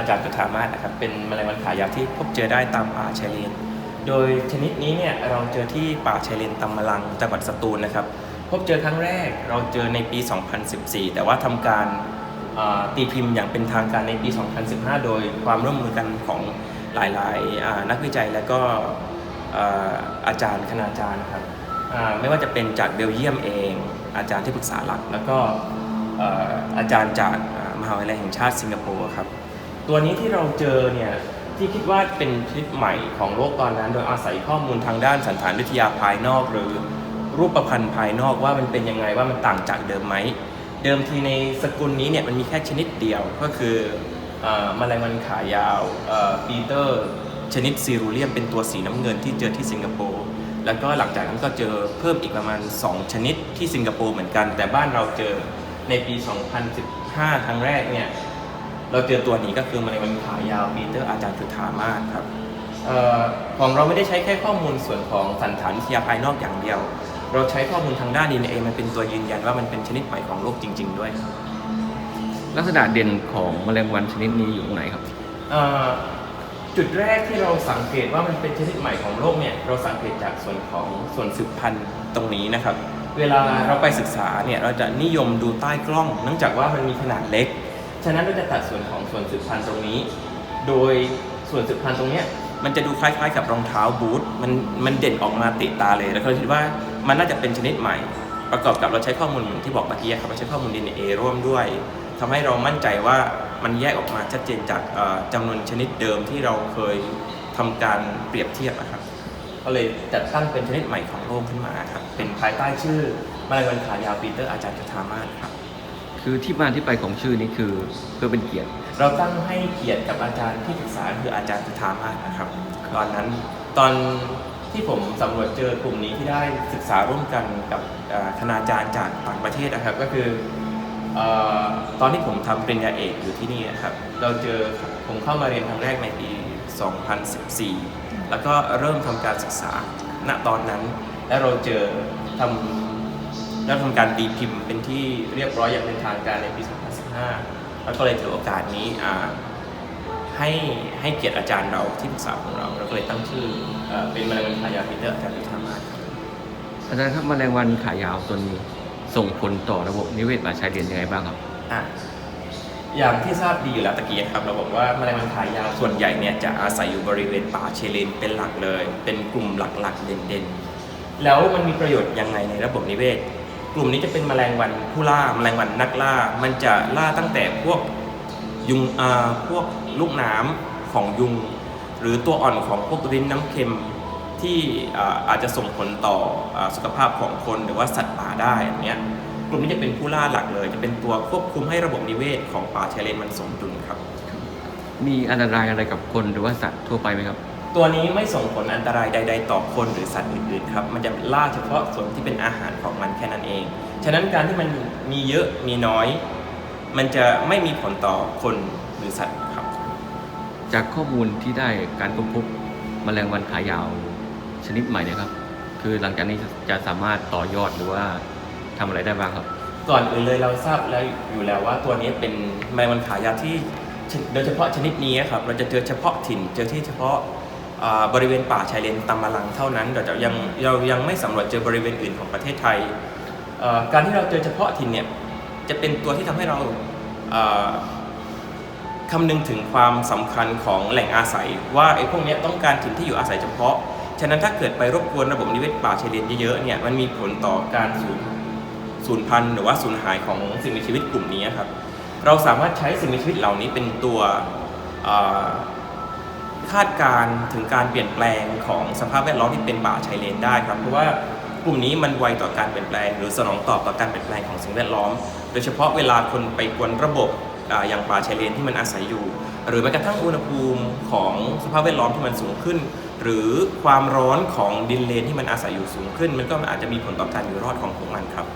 อาจารย์จุธามานะครับเป็นแมลงวันขายาวที่พบเจอได้ตามป่าชายเลน โดยชนิดนี้เนี่ยเราเจอที่ป่าชายเลนตำมะลังจังหวัดสตูลนะครับ พบเจอครั้งแรกเราเจอในปี 2014 แต่ว่าทำการตีพิมพ์อย่างเป็นทางการในปี 2015 โดยความร่วมมือกันของหลายๆนักวิจัยและก็อาจารย์คณาจารย์ครับไม่ว่าจะเป็นจากเบลเยียมเอง อาจารย์ที่ปรึกษาหลัก แล้วก็อาจารย์จากมหาวิทยาลัยแห่งชาติสิงคโปร์ครับ ตัวนี้ที่เราเจอเนี่ยที่คิดว่าเป็นชนิดใหม่ของโลกตอนนั้น โดยอาศัยข้อมูลทางด้านสันฐานวิทยาภายนอก หรือรูปพันธ์ภายนอกว่ามันเป็นยังไงว่ามันต่างจากเดิมไหมเดิมทีในสกุลนี้เนี่ยมันมีแค่ชนิดเดียวก็คือแมลงวันขายาวปีเตอร์ชนิดซีรูเลียมเป็นตัวสีน้ำเงินที่เจอที่สิงคโปร์แล้วก็หลังจากนั้นก็เจอเพิ่มอีกประมาณ 2 ชนิดที่สิงคโปร์เหมือนกัน แต่บ้านเราเจอในปี 2015 ครั้งแรกเนี่ย เราเจอตัวนี้ก็คือแมลงวันขายาวปีเตอร์อาจารย์จุธามาศครับเออของเราไม่ได้ใช้แค่ข้อมูลส่วนของสันฐานวิทยาภายนอกอย่างเดียว เราใช้ข้อมูลทางด้าน DNA มันเป็นตัวยืนยันว่ามันเป็นชนิดใหม่ของโลกจริง ๆ ด้วยครับลักษณะเด่นของแมลงวันชนิดนี้อยู่ตรงไหนครับเอ่อจุดแรกที่เราสังเกตว่ามันเป็นชนิดใหม่ของโลกเนี่ยเราสังเกตจากส่วนของส่วนสืบพันธุ์ตรงนี้นะครับ เวลาเราไปศึกษาเนี่ยเราจะนิยมดูใต้กล้อง เนื่องจากว่ามันมีขนาดเล็ก ฉะนั้นเราจะตัดส่วนของส่วนสืบพันธุ์ตรงนี้ โดยส่วนสืบพันธุ์ตรงเนี้ยมันจะดูคล้ายๆกับรองเท้าบูทมันมันเด่นออกมาติดตาเลย แล้วก็คิดว่ามันน่าจะเป็นชนิดใหม่ ประกอบกับเราใช้ข้อมูลเหมือนที่บอกเมื่อกี้ครับเราใช้ข้อมูล DNA ร่วมด้วยทำให้เรามั่นใจว่ามันแยกออกมาชัดเจนจากเอ่อจำนวนชนิดเดิมที่เราเคยทำการเปรียบเทียบนะครับก็เลยจัดตั้งเป็นชนิดใหม่ของโลกขึ้นมาครับเป็นภายใต้ชื่อแมลงวันขายาวปีเตอร์อาจารย์จุธามาศครับ คือที่มาที่ไปของชื่อนี้คือเพื่อเป็นเกียรติ เราตั้งให้เกียรติกับอาจารย์ที่ปรึกษาคืออาจารย์จุธามาศนะครับ ตอนนั้นตอนที่ผมสำรวจเจอกลุ่มนี้ที่ได้ศึกษาร่วมกันกับคณาจารย์จากต่างประเทศนะครับ ก็คืออตอนที่ผมทำปริญญาเอกอยู่ที่นี่นะครับ เราเจอผมเข้ามาเรียนครั้งแรกในปี 2014 แล้วก็เริ่มทำการศึกษาณตอนนั้น แล้วเราเจอทำ แล้วทำการตีพิมพ์เป็นที่เรียบร้อยอย่างเป็นทางการในปี 2015 แล้วก็เลยถือโอกาสนี้อ่าให้ให้เกียรติอาจารย์เราที่ปรึกษาของเราเราก็เลยตั้งชื่อเอ่อเป็นแมลงวันขายาวปีเตอร์อาจารย์พิธามาศครับอาจารย์ครับแมลงวันขายาวตัวนี้ส่งผลต่อระบบนิเวศป่าชายเลนยังไงบ้างครับอะอย่างที่ทราบดีอยู่แล้วตะกี้ครับเราบอกว่าแมลงวันขายาวส่วนใหญ่เนี่ยจะอาศัยอยู่บริเวณป่าเชเลนเป็นหลักเลย เป็นกลุ่มหลักๆเด่นๆแล้วมันมีประโยชน์ยังไงในระบบนิเวศ กลุ่มนี้จะเป็นแมลงวันผู้ล่าแมลงวันนักล่า มันจะล่าตั้งแต่พวกยุงอ่าพวกลูกน้ำของยุง หรือตัวอ่อนของพวกริ้นน้ำเค็มที่อ่าอาจจะส่งผลต่ออสุขภาพของคนหรือว่าสัตว์ป่าได้อย่างเงี้ยกลุ่มนี้จะเป็นผู้ล่าหลักเลย จะเป็นตัวควบคุมให้ระบบนิเวศของป่าชายเลนมันสมดุลครับ มีอันตรายอะไรกับคนหรือว่าสัตว์ทั่วไปไหมครับ ตัวนี้ไม่ส่งผลอันตรายใด ๆ ต่อคนหรือสัตว์อื่นๆครับ มันจะล่าเฉพาะส่วนที่เป็นอาหารของมันแค่นั้นเอง ฉะนั้นการที่มันมีเยอะมีน้อย มันจะไม่มีผลต่อคนหรือสัตว์ครับ จากข้อมูลที่ได้การค้นพบแมลงวันขายาวชนิดใหม่เนะครับ คือหลังจากนี้จะสามารถต่อยอดหรือว่าทำอะไรได้บ้างครับ ก่อนอื่นเลยเราทราบแล้วอยู่แล้วว่าตัวนี้เป็นแมลงวันขายาวที่ชโดยเฉพาะชนิดนี้ครับ เราจะเจอเฉพาะถิ่นเจอที่เฉพาะอ่า บริเวณป่าชายเลนตำมะลังเท่านั้นเราจะยังเรายังไม่สำรวจเจอบริเวณอื่นของประเทศไทย การที่เราเจอเฉพาะถิ่นเนี่ยจะเป็นตัวที่ทำให้เราเอ่อคำนึงถึงความสำคัญของแหล่งอาศัย ว่าไอ้พวกนี้ต้องการถิ่นที่อยู่อาศัยเฉพาะ ฉะนั้นถ้าเกิดไปรบกวนระบบนิเวศป่าชายเลนเยอะๆเนี่ยมันมีผลต่อการสูญสูญพันธุ์หรือว่าสูญหายของสิ่งมีชีวิตกลุ่มนี้ครับ เราสามารถใช้สิ่งมีชีวิตเหล่านี้เป็นตัว คาดการถึงการเปลี่ยนแปลงของสภาพแวดล้อมที่เป็นป่าชายเลนได้ครับเพราะว่ากลุ่มนี้มันไวต่อการเปลี่ยนแปลง หรือสนองตอบต่อการเปลี่ยนแปลงของสิ่งแวดล้อม โดยเฉพาะเวลาคนไปกวนระบบอย่างป่าชายเลนที่มันอาศัยอยู่ หรือแม้กระทั่งอุณหภูมิของสภาพแวดล้อมที่มันสูงขึ้น หรือความร้อนของดินเลนที่มันอาศัยอยู่สูงขึ้น มันก็อาจจะมีผลต่อการอยู่รอดของพวกมันครับ